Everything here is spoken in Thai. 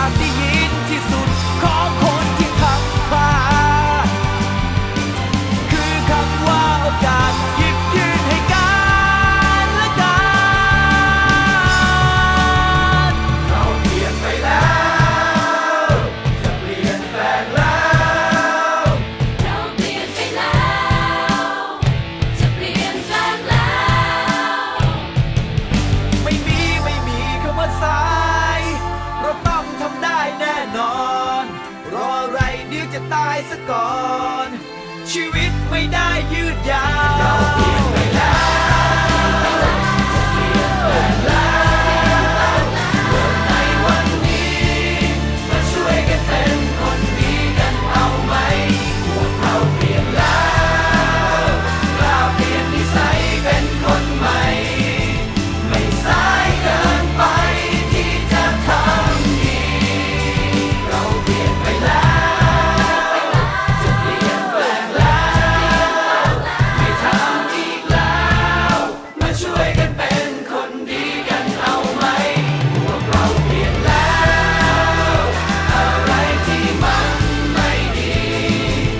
ากได้ยินที่สุดของคน จะตายซะก่อน ชีวิตไม่ได้ยืดยาว